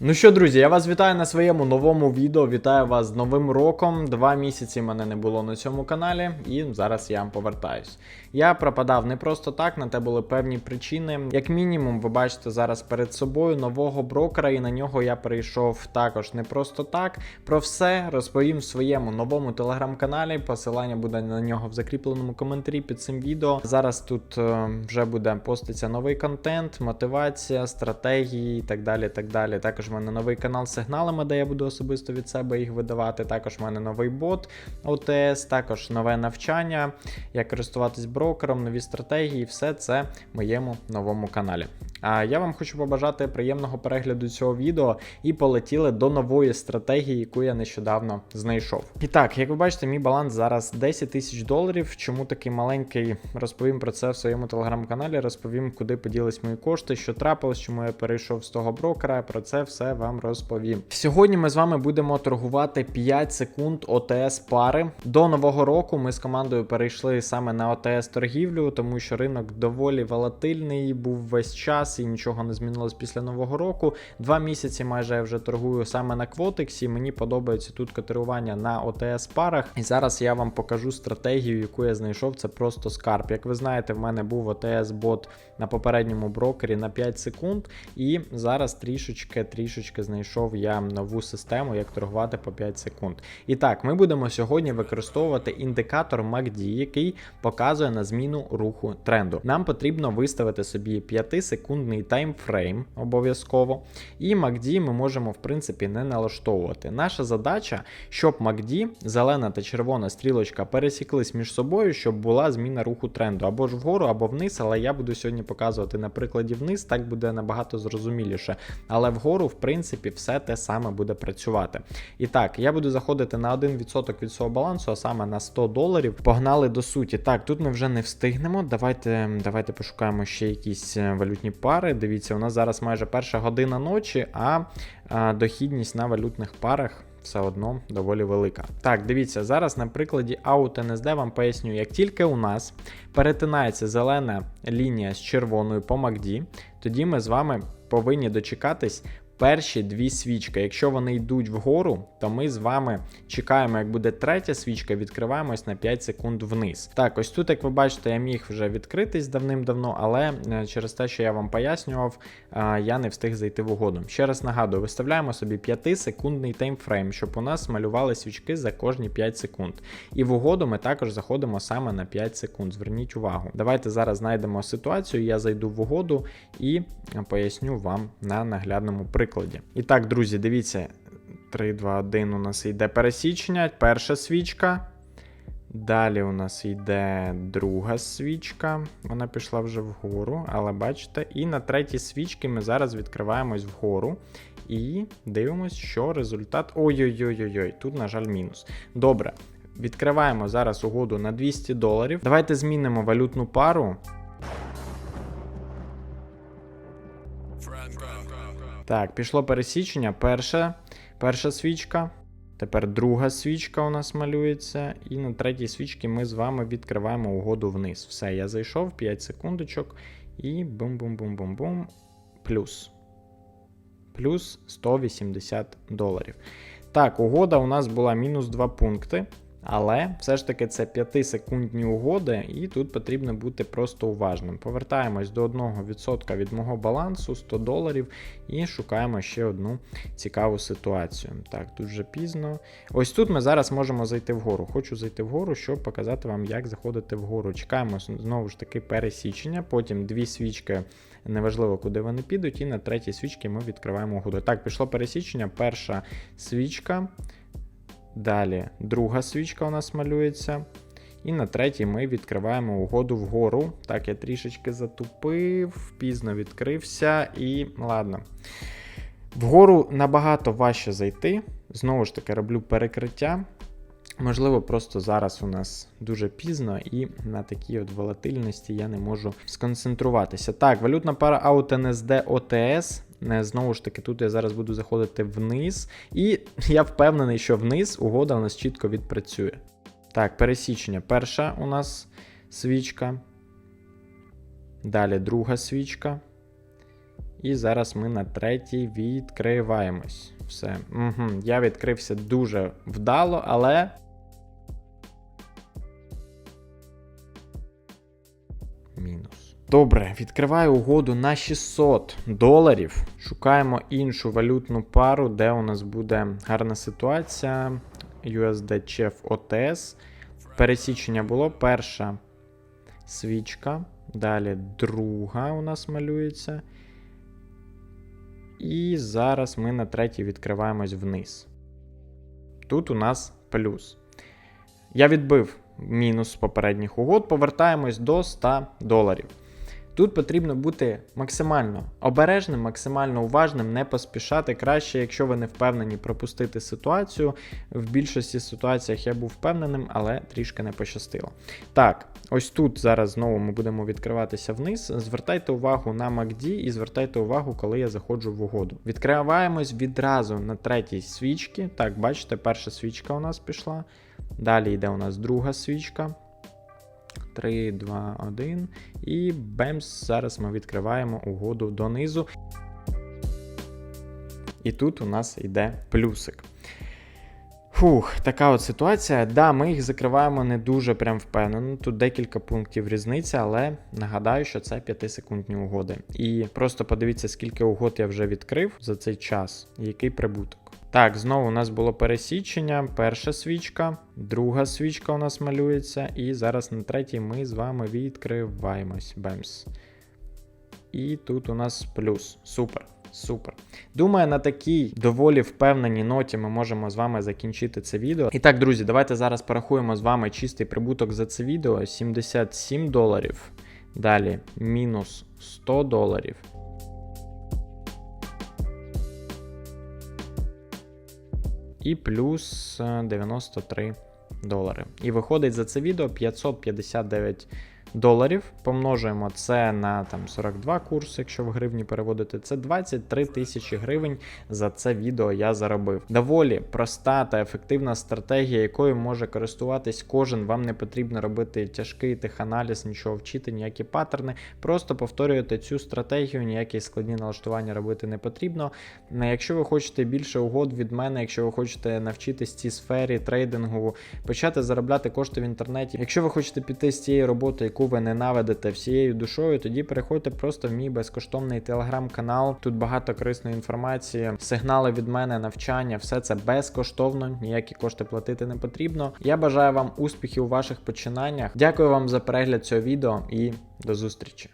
Ну що, друзі, я вас вітаю на своєму новому відео. Вітаю вас з Новим роком. Два місяці мене не було на цьому каналі, і зараз я повертаюсь. Я пропадав не просто так, на те були певні причини. Як мінімум, ви бачите зараз перед собою нового брокера, і на нього я перейшов також не просто так. Про все розповім в своєму новому телеграм-каналі. Посилання буде на нього в закріпленому коментарі під цим відео. Зараз тут е, вже буде поститься новий контент, мотивація, стратегії і так далі. так далі. Також в мене новий канал з сигналами, де я буду особисто від себе їх видавати. Також в мене новий бот ОТС, також нове навчання, як користуватись брокером, нові стратегії. Все це в моєму новому каналі. А я вам хочу побажати приємного перегляду цього відео і полетіли до нової стратегії, яку я нещодавно знайшов. І так, як ви бачите, мій баланс зараз 10 тисяч доларів. Чому такий маленький? Розповім про це в своєму телеграм-каналі. Розповім, куди поділись мої кошти, що трапилось, чому я перейшов з того брокера. Про це все вам розповім. Сьогодні ми з вами будемо торгувати 5 секунд ОТС пари. До нового року ми з командою перейшли саме на ОТС торгівлю, тому що ринок доволі волатильний був весь час і нічого не змінилось після нового року. Два місяці майже я вже торгую саме на Квотексі. Мені подобається тут котирування на ОТС парах. І зараз я вам покажу стратегію, яку я знайшов. Це просто скарб. Як ви знаєте, в мене був ОТС бот на попередньому брокері на 5 секунд. І зараз трішечки трішечки знайшов я нову систему, як торгувати по 5 секунд. І так, ми будемо сьогодні використовувати індикатор MACD, який показує на зміну руху тренду. Нам потрібно виставити собі 5-секундний таймфрейм обов'язково. І MACD ми можемо, в принципі, не налаштовувати. Наша задача, щоб MACD, зелена та червона стрілочка пересіклись між собою, щоб була зміна руху тренду або ж вгору, або вниз. Але я буду сьогодні показувати на прикладі вниз, так буде набагато зрозуміліше. Але вгору, в принципі, все те саме буде працювати. І так, я буду заходити на 1% від свого балансу, а саме на 100 доларів. Погнали до суті. Так, тут ми вже не встигнемо. Давайте, давайте пошукаємо ще якісь е, валютні пари. Дивіться, у нас зараз майже перша година ночі, а, дохідність на валютних парах. Все одно доволі велика. Так, дивіться, зараз на прикладі AUT вам поясню, як тільки у нас перетинається зелена лінія з червоною по MACD, тоді ми з вами повинні дочекатись перші дві свічки. Якщо вони йдуть вгору, то ми з вами чекаємо, як буде третя свічка, відкриваємось на 5 секунд вниз. Так, ось тут, як ви бачите, я міг вже відкритись давним-давно, але е, через те, що я вам пояснював, е, я не встиг зайти в угоду. Ще раз нагадую, виставляємо собі 5-секундний таймфрейм, щоб у нас малювали свічки за кожні 5 секунд. І в угоду ми також заходимо саме на 5 секунд. Зверніть увагу. Давайте зараз знайдемо ситуацію. Я зайду в угоду і поясню вам на наглядному прикладі. І так, друзі, дивіться. 3, 2, 1 у нас йде пересічення, перша свічка. Далі у нас йде друга свічка. Вона пішла вже вгору, але бачите, і на третій свічці ми зараз відкриваємось вгору. І дивимось, що результат. Ой-ой-ой-ой, тут, на жаль, мінус. Добре. Відкриваємо зараз угоду на 200 доларів. Давайте змінимо валютну пару. Так, пішло пересічення. Перша, перша свічка. Тепер друга свічка у нас малюється. І на третій свічці ми з вами відкриваємо угоду вниз. Все, я зайшов 5 секундочок. І бум-бум-бум-бум-бум. Плюс. Плюс 180 доларів. Так, угода у нас була мінус 2 пункти. Але все ж таки це 5-секундні угоди, і тут потрібно бути просто уважним. Повертаємось до 1% від мого балансу 100 доларів і шукаємо ще одну цікаву ситуацію. Так, тут вже пізно. Ось тут ми зараз можемо зайти вгору. Хочу зайти вгору, щоб показати вам, як заходити вгору. Чекаємо знову ж таки пересічення, потім дві свічки. Неважливо, куди вони підуть, і на третій свічці ми відкриваємо угоду. Так, пішло пересічення. Перша свічка. Далі друга свічка у нас малюється. І на третій ми відкриваємо угоду вгору. Так, я трішечки затупив, пізно відкрився і ладно. Вгору набагато важче зайти. Знову ж таки, роблю перекриття. Можливо, просто зараз у нас дуже пізно, і на такій от волатильності я не можу сконцентруватися. Так, валютна пара AUTNSD OTS. Знову ж таки, тут я зараз буду заходити вниз, і я впевнений, що вниз угода у нас чітко відпрацює. Так, пересічення. Перша у нас свічка. Далі друга свічка. І зараз ми на третій відкриваємось. Все. Угу. Я відкрився дуже вдало, але. Добре, відкриваю угоду на 600 доларів. Шукаємо іншу валютну пару, де у нас буде гарна ситуація. USD Chef OTS. Пересічення було перша свічка. Далі друга у нас малюється. І зараз ми на третій відкриваємось вниз. Тут у нас плюс. Я відбив мінус попередніх угод, повертаємось до 100 доларів. Тут потрібно бути максимально обережним, максимально уважним, не поспішати. Краще, якщо ви не впевнені пропустити ситуацію. В більшості ситуаціях я був впевненим, але трішки не пощастило. Так, ось тут зараз знову ми будемо відкриватися вниз. Звертайте увагу на MACD і звертайте увагу, коли я заходжу в угоду. Відкриваємось відразу на третій свічці. Так, бачите, перша свічка у нас пішла. Далі йде у нас друга свічка. 3, 2, 1. І бемс, зараз ми відкриваємо угоду донизу. І тут у нас йде плюсик. Фух, така от ситуація. Да, ми їх закриваємо не дуже прям впевнено. Тут декілька пунктів різниця, але нагадаю, що це 5-секундні угоди. І просто подивіться, скільки угод я вже відкрив за цей час, який прибуток. Так, знову у нас було пересічення, перша свічка, друга свічка у нас малюється, і зараз на третій ми з вами відкриваємось. Бемс. І тут у нас плюс. Супер. Супер. Думаю, на такій доволі впевненій ноті ми можемо з вами закінчити це відео. І так, друзі, давайте зараз порахуємо з вами чистий прибуток за це відео: 77 доларів. Далі мінус 100 доларів. І плюс е, 93 долари. І виходить за це відео 559 доларів. Помножуємо це на там 42 курс, якщо в гривні переводити, це 23 тисячі гривень за це відео я заробив. Доволі проста та ефективна стратегія, якою може користуватись кожен. Вам не потрібно робити тяжкий теханаліз, нічого вчити, ніякі паттерни. Просто повторюєте цю стратегію, ніякі складні налаштування робити не потрібно. Якщо ви хочете більше угод від мене, якщо ви хочете навчитись цій сфері трейдингу, почати заробляти кошти в інтернеті. Якщо ви хочете піти з цієї роботи, яку ви ненавидите всією душою, тоді переходьте просто в мій безкоштовний телеграм-канал. Тут багато корисної інформації, сигнали від мене, навчання, все це безкоштовно, ніякі кошти платити не потрібно. Я бажаю вам успіхів у ваших починаннях. Дякую вам за перегляд цього відео і до зустрічі.